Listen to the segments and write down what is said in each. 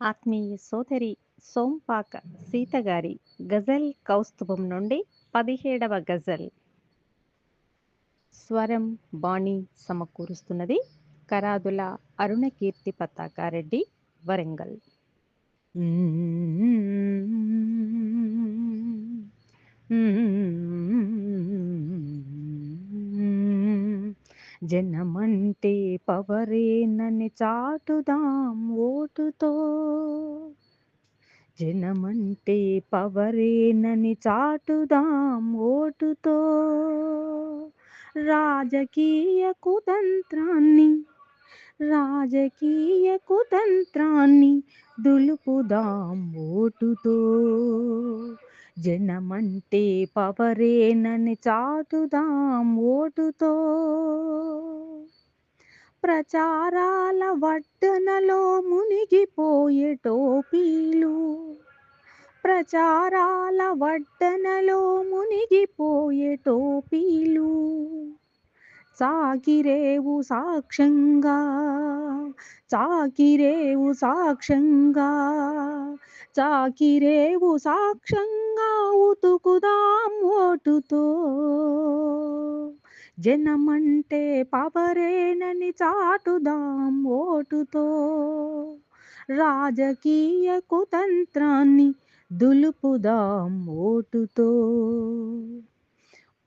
ఆత్మీయ సోదరి సోంపాక సీతగారి గజల్ కౌస్తుభం నుండి పదిహేడవ గజల్. స్వరం బాణి సమకూరుస్తున్నది కరాదుల అరుణకీర్తి పతాకారెడ్డి వరంగల్. జనమంటే పవరేనని చాటుదాం ఓటుతో. జనమంటే పవరేనని చాటుదాం ఓటుతో. రాజకీయ కుతంత్రాన్ని రాజకీయ కుతంత్రాన్ని దులుపుదాం ఓటుతో. జనమంటే పవరేనని చాటుదాం ఓటుతో. ప్రచారాల వడ్డనలో మునిగిపోయే టోపీలు ప్రచారాల వడ్డనలో మునిగిపోయే టోపీలు చాకిరేవు సాక్ష్యంగా చాకిరేవు సాక్ష్యంగా చాకిరేవు సాక్ష్యంగా ఉతుకుదాం ఓటుతో. జనమంటే పవరేనని చాటుదాం ఓటుతో. రాజకీయ కుతంత్రాన్ని దులుపుదాం ఓటుతో.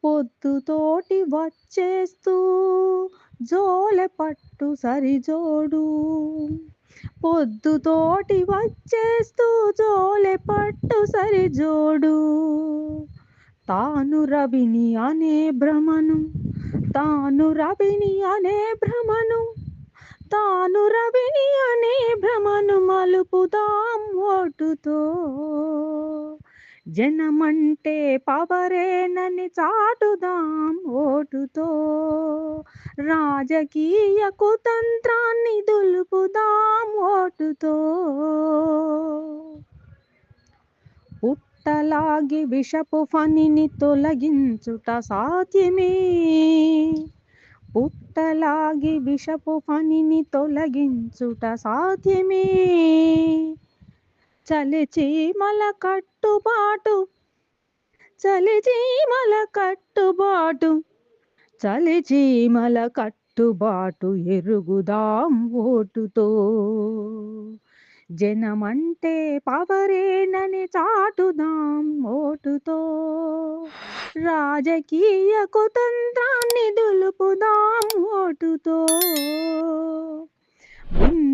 పొద్దుతోటి వచ్చేస్తూ జోలె పట్టు సరిజోడు. పొద్దుతోటి వచ్చేస్తూ జోలె పట్టు సరిజోడు. తాను రవిని అనే భ్రమను తాను రవిని అనే భ్రమను తాను రవిని అనే భ్రమను మలుపుదాం ఓటుతో. జనమంటే పవరేనని చాటుదాం ఓటుతో. రాజకీయ కుతంత్రాన్ని దులుపుదాం ఓటుతో. పుట్టలాగి విషపు ఫనిని తొలగించుట సాధ్యమే. పుట్టలాగి విషపు ఫనిని తొలగించుట సాధ్యమే. చలిచీమల కట్టుబాటు. చలిచీమల కట్టుబాటు. చలిచీమల కట్టుబాటు ఎరుగుదాం ఓటుతో. జనమంటే పవరేనని చాటుదాం ఓటుతో. రాజకీయ కుతంత్రాన్ని దులుపుదాం ఓటుతో.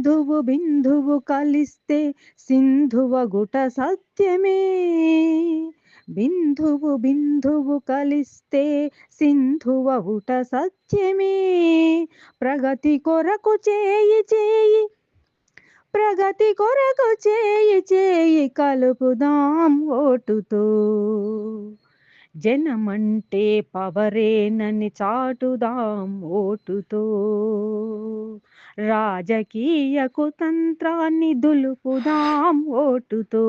బిందువు బిందువు కలిస్తే సింధువ గుట సత్యమే. బిందువు బిందువు కలిస్తే సింధువ గుట సత్యమే. ప్రగతి కొరకు చేయి చేయి ప్రగతి కొరకు చేయి చేయి కలుపుదాం ఓటుతో. జనమంటే పవరేనని చాటుదాం ఓటుతో. రాజకీయ కుతంత్రాన్ని దులుపుదాం ఓటుతో.